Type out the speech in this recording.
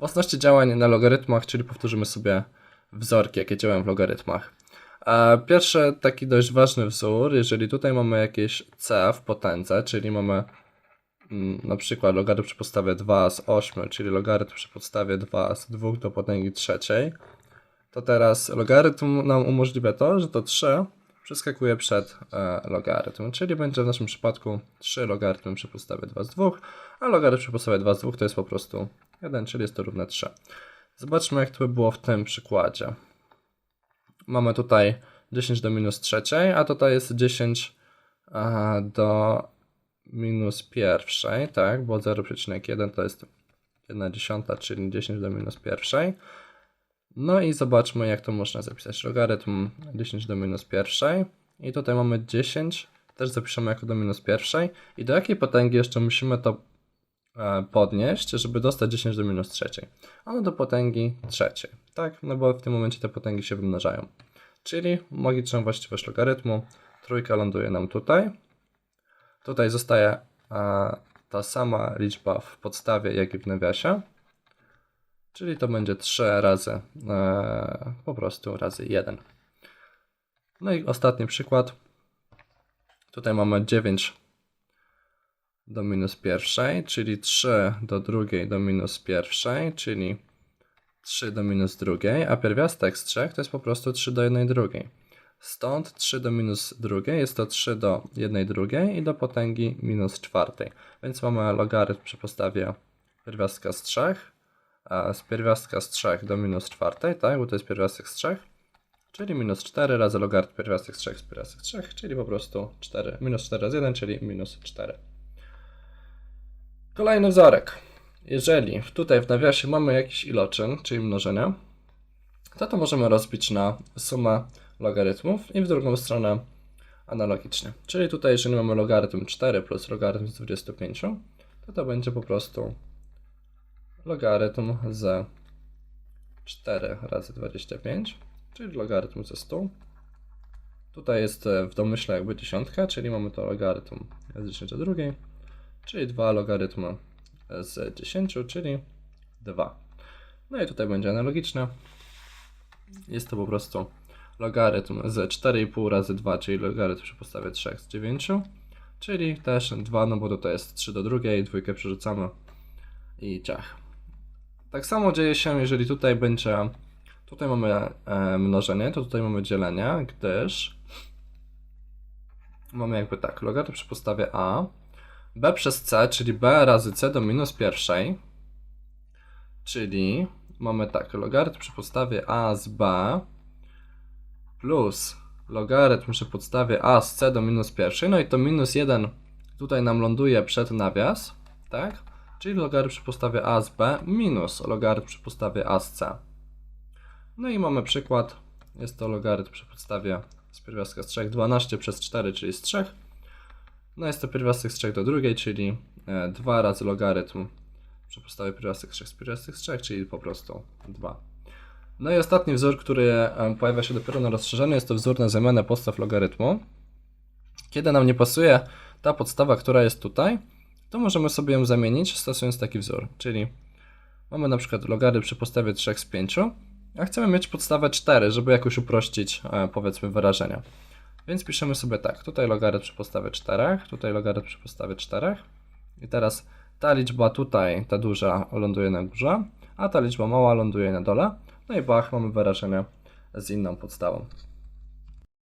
Własności działań na logarytmach, czyli powtórzymy sobie wzorki, jakie działają w logarytmach. A Pierwszy taki dość ważny wzór, jeżeli tutaj mamy jakieś c w potędze, czyli mamy mm, na przykład logarytm przy podstawie 2 z 8, czyli logarytm przy podstawie 2 z 2 do potęgi trzeciej, to teraz logarytm nam umożliwia to, że to 3 przeskakuje przed e, logarytm, czyli będzie w naszym przypadku 3 logarytmy przy podstawie 2 z 2, a logarytm przy podstawie 2 z 2 to jest po prostu 1, czyli jest to równe 3. Zobaczmy jak to by było w tym przykładzie. Mamy tutaj 10 do minus trzeciej, a tutaj jest 10 a, do minus pierwszej, tak, bo 0,1 to jest 1 dziesiąta, czyli 10 do minus pierwszej. No i zobaczmy, jak to można zapisać. Logarytm 10 do minus pierwszej. I tutaj mamy 10, też zapiszemy jako do minus pierwszej. I do jakiej potęgi jeszcze musimy to podnieść, żeby dostać 10 do minus trzeciej? Ano do potęgi trzeciej, tak? No bo w tym momencie te potęgi się wymnażają. Czyli magiczną właściwość logarytmu. Trójka ląduje nam tutaj. Tutaj zostaje e, ta sama liczba w podstawie, jak i w nawiasie. Czyli to będzie 3 razy e, po prostu razy 1. No i ostatni przykład. Tutaj mamy 9 do minus pierwszej, czyli 3 do drugiej do minus pierwszej, czyli 3 do minus drugiej, a pierwiastek z 3 to jest po prostu 3 do 1 drugiej. Stąd 3 do minus drugiej jest to 3 do 1 drugiej i do potęgi minus czwartej. Więc mamy logarytm przy podstawie pierwiastka z 3 a z pierwiastka z 3 do minus czwartej, tak, bo to jest pierwiastek z 3, czyli minus 4 razy logarytm pierwiastek z 3 z pierwiastek z 3, czyli po prostu 4, minus 4 razy 1, czyli minus 4. Kolejny wzorek. Jeżeli tutaj w nawiasie mamy jakiś iloczyn, czyli mnożenie, to to możemy rozbić na sumę logarytmów i w drugą stronę analogicznie. Czyli tutaj jeżeli mamy logarytm 4 plus logarytm z 25, to to będzie po prostu logarytm z 4 razy 25, czyli logarytm ze 100. Tutaj jest w domyśle jakby dziesiątka, czyli mamy to logarytm z 10 do drugiej, czyli 2 logarytmy z 10, czyli 2. No i tutaj będzie analogiczne. Jest to po prostu logarytm z 4,5 razy 2, czyli logarytm przy podstawie 3 z 9, czyli też 2, no bo tutaj jest 3 do drugiej, dwójkę przerzucamy i ciach. Tak samo dzieje się, jeżeli tutaj będzie, tutaj mamy e, mnożenie, to tutaj mamy dzielenie, gdyż mamy jakby tak, logarytm przy podstawie a, b przez c, czyli b razy c do minus pierwszej, czyli mamy tak, logarytm przy podstawie a z b plus logarytm przy podstawie a z c do minus pierwszej, no i to minus 1 tutaj nam ląduje przed nawias, tak? Czyli logarytm przy podstawie a z b minus logarytm przy podstawie a z c. No i mamy przykład, jest to logarytm przy podstawie z pierwiastka z 3, 12 przez 4, czyli z 3. No jest to pierwiastek z 3 do drugiej, czyli 2 razy logarytm przy podstawie pierwiastek z 3 z pierwiastek z 3, czyli po prostu 2. No i ostatni wzór, który e, pojawia się dopiero na rozszerzeniu, jest to wzór na zamianę podstaw logarytmu. Kiedy nam nie pasuje ta podstawa, która jest tutaj, to możemy sobie ją zamienić stosując taki wzór. Czyli mamy na przykład logarytm przy podstawie 3 z 5, a chcemy mieć podstawę 4, żeby jakoś uprościć e, powiedzmy wyrażenia. Więc piszemy sobie tak, tutaj logarytm przy podstawie 4, tutaj logarytm przy podstawie 4 i teraz ta liczba tutaj, ta duża ląduje na górze, a ta liczba mała ląduje na dole. No i bach, mamy wyrażenie z inną podstawą.